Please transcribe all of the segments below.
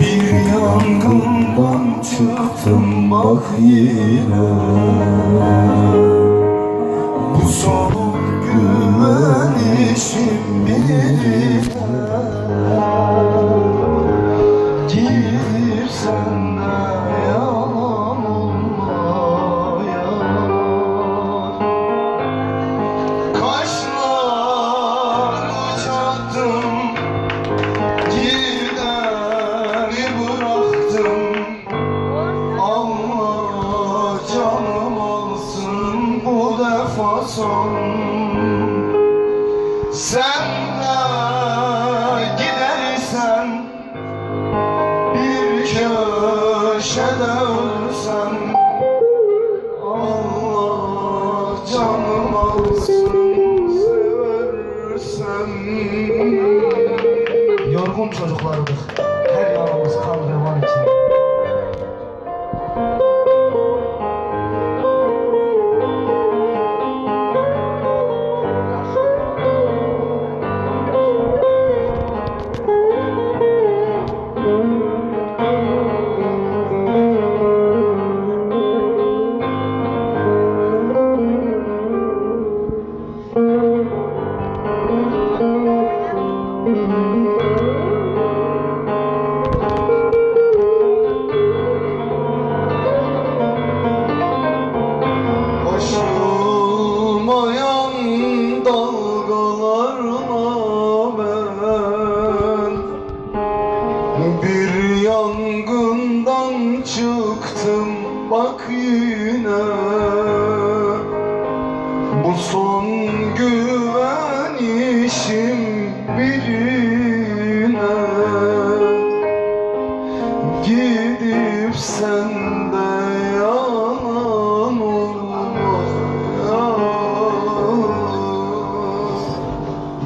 Bir yangından çıktım bak yine. Bu son güvenişim birine son Sen de gidersen Bir köşede ölsem Allah canım alsın seversem Yorgun çocuklardık. Aşılmayan dalgalarla Bir yangından çıktım bak yine. Bu son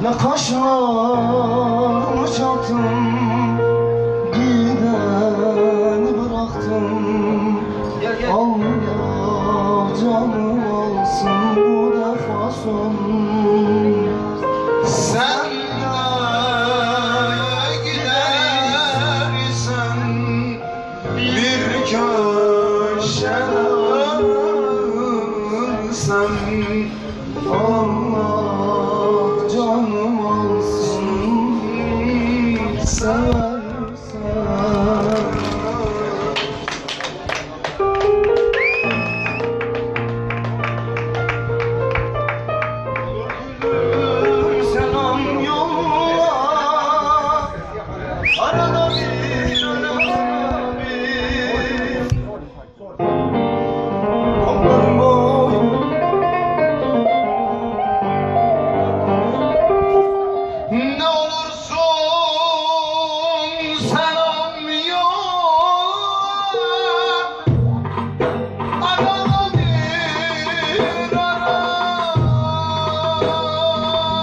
Ne kaşlarımı çattım Gideni bıraktım Allah canım alsın bu defa son. Sen de gidersen bir köşede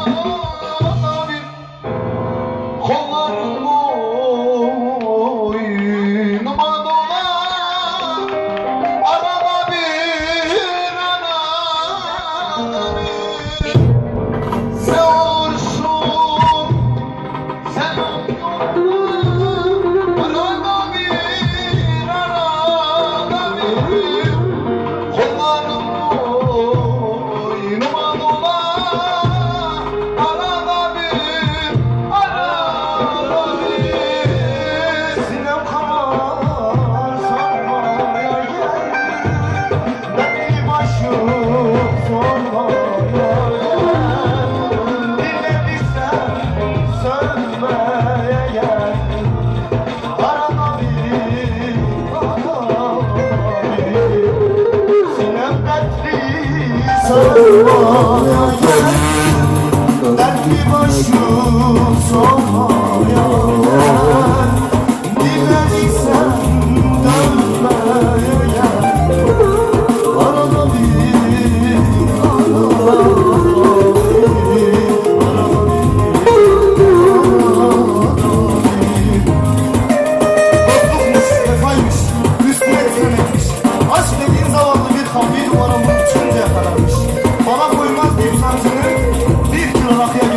oh. Oh, oh, oh, oh, tecnología